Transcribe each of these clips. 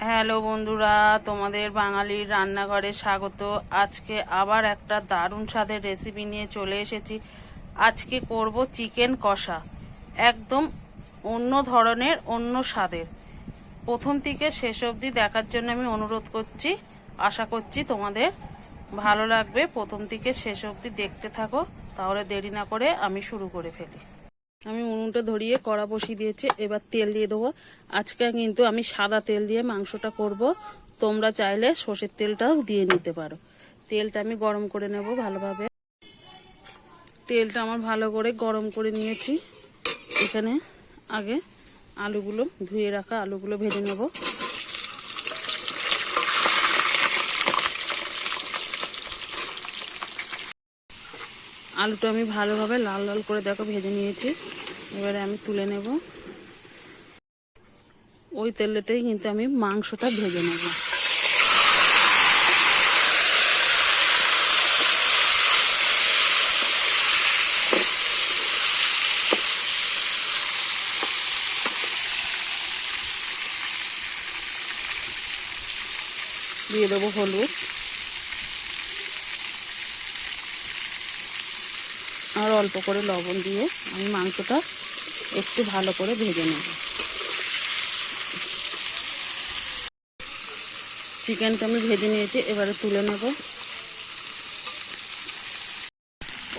Hello বন্ধুরা, তোমাদের বাঙালির রান্নাঘরে স্বাগত। আজকে আবার একটা দারুণ স্বাদের রেসিপি নিয়ে চলে এসেছি। আজকে করব চিকেন কষা। একদম অন্য ধরনের, অন্য স্বাদের। প্রথম থেকে শেষ অবধি দেখার জন্য আমি অনুরোধ করছি। আশা করছি তোমাদের ভালো লাগবে। প্রথম থেকে শেষ অবধি দেখতে থাকো। তাহলে দেরি না করে আমি শুরু করে ফেলি। আমি উনুনটা ধরিয়ে কড়া বসি দিয়েছি, এবার তেল দিয়ে দেবো। আজকে কিন্তু আমি সাদা তেল দিয়ে মাংসটা করব। তোমরা চাইলে সর্ষের তেলটাও দিয়ে নিতে পারো। তেলটা আমি গরম করে নেব ভালোভাবে। তেলটা আমার ভালো করে গরম করে নিয়েছি। এখানে আগে আলুগুলো ধুয়ে রাখা আলুগুলো ভেজে নেব। আলুটা আমি ভালোভাবে লাল লাল করে দেখো, ভেজে নিয়েছি। এবারে আমি তুলে নেব। ওই তেলেতেই কিন্তু আমি মাংসটা ভেজে নেব। দিয়ে দেবো হলুদ। আর অল্প করে লবণ দিয়ে আমি মাংসটা একটু ভালো করে ভেজে নেব। চিকেনটা আমি ভেজে নিয়েছি, এবারে তুলে নেব।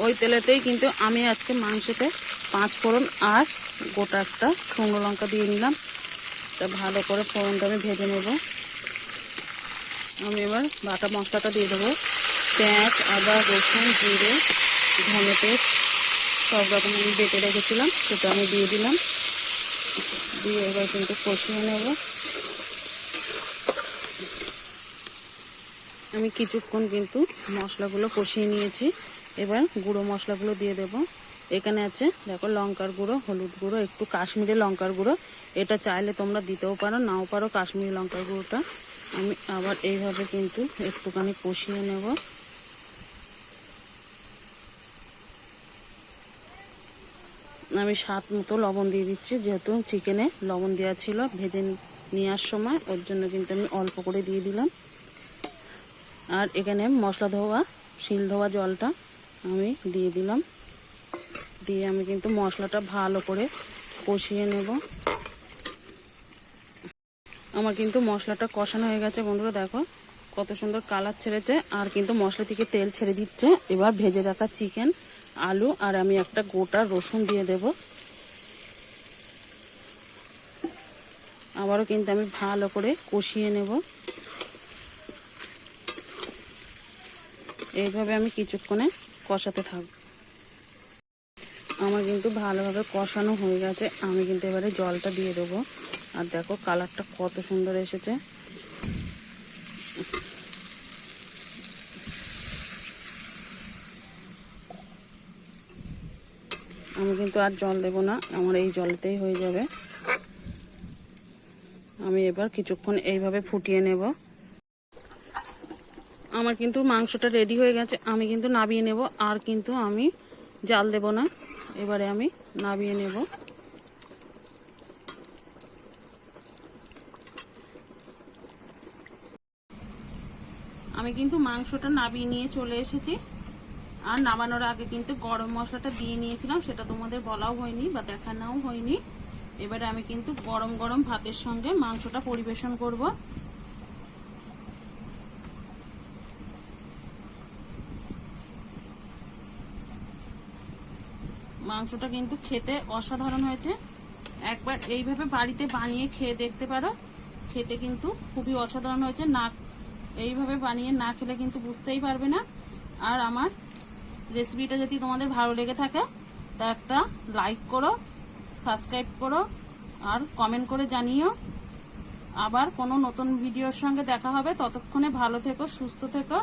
ওই তেলেতেই কিন্তু আমি আজকে মাংসতে পাঁচ ফোড়ন আর গোটা একটা শুকনো লঙ্কা দিয়ে নিলাম। তা ভালো করে ফোড়নটা আমি ভেজে নেব। আমি এবার বাটা মশলাটা দিয়ে দেবো। পেঁয়াজ, আদা, রসুন, জিরে ধনে পেস্ট, সব রকম আমি বেটে রেখেছিলাম, সেটা আমি দিয়ে দিলাম। দিয়ে এবার কিন্তু কষিয়ে নেব। আমি কিছুক্ষণ কিন্তু মশলাগুলো কষিয়ে নিয়েছি। এবার গুঁড়ো মশলাগুলো দিয়ে দেব। এখানে আছে, দেখো লঙ্কার গুঁড়ো, হলুদ গুঁড়ো, একটু কাশ্মীরি লঙ্কার গুঁড়ো। এটা চাইলে তোমরা দিতেও পারো, নাও পারো কাশ্মীরি লঙ্কার গুঁড়োটা। আমি আবার এইভাবে কিন্তু একটুখানি কষিয়ে নেব। আমি স্বাদ মতো লবণ দিয়ে দিচ্ছি, যেহেতু চিকেনে লবণ দেওয়া ছিল ভেজে নেওয়ার সময়, ওর জন্য কিন্তু আমি অল্প করে দিয়ে দিলাম। আর এখানে মশলা ধোয়া, শিল ধোয়া জলটা আমি দিয়ে দিলাম। দিয়ে আমি কিন্তু মশলাটা ভালো করে কষিয়ে নেব। আমার কিন্তু মশলাটা কষানো হয়ে গেছে, বন্ধুরা দেখো, কত সুন্দর কালার ছেড়েছে। আর কিন্তু মশলা থেকে তেল ছেড়ে দিচ্ছে। এবার ভেজে রাখা চিকেন। আলু আর আমি একটা গোটা রসুন দিয়ে দেব। আবারও কিন্তু আমি ভালো করে কষিয়ে নেব। এইভাবে আমি কিছুক্ষণে কষাতে থাকব আমার কিন্তু ভালোভাবে কষানো হয়ে গেছে। আমি কিন্তু এবারে জলটা দিয়ে দেবো। আর দেখো কালারটা কত সুন্দর এসেছে। আমি কিন্তু আর জল দেব না, আমার এই জলতেই হয়ে যাবে। আমি এবার কিছুক্ষণ এইভাবে ফুটিয়ে নেব। আমার কিন্তু মাংসটা রেডি হয়ে গেছে, আমি কিন্তু নাবিয়ে নেব, আর কিন্তু আমি জাল দেব না। এবারে আমি নাবিয়ে নেব। আমি কিন্তু মাংসটা নাবিয়ে নিয়ে চলে এসেছি। আর নামানোর আগে কিন্তু গরম মশলাটা দিয়ে নিয়েছিলাম, সেটা তোমাদের বলাও হয়নি বা দেখানোও হয়নি। এবারে আমি কিন্তু গরম গরম ভাতের সঙ্গে মাংসটা পরিবেশন করব। মাংসটা কিন্তু খেতে অসাধারণ হয়েছে। একবার এইভাবে বাড়িতে বানিয়ে খেয়ে দেখতে পারো, খেতে কিন্তু খুবই অসাধারণ হয়েছে। না, এইভাবে বানিয়ে না খেলে কিন্তু বুঝতেই পারবে না। আর আমার রেসিপিটা যদি তোমাদের ভালো লেগে থাকে, তা একটা লাইক করো সাবস্ক্রাইব করো, আর কমেন্ট করে জানিও। আবার কোনো নতুন ভিডিওর সঙ্গে দেখা হবে। ততক্ষণে ভালো থেকো, সুস্থ থেকো।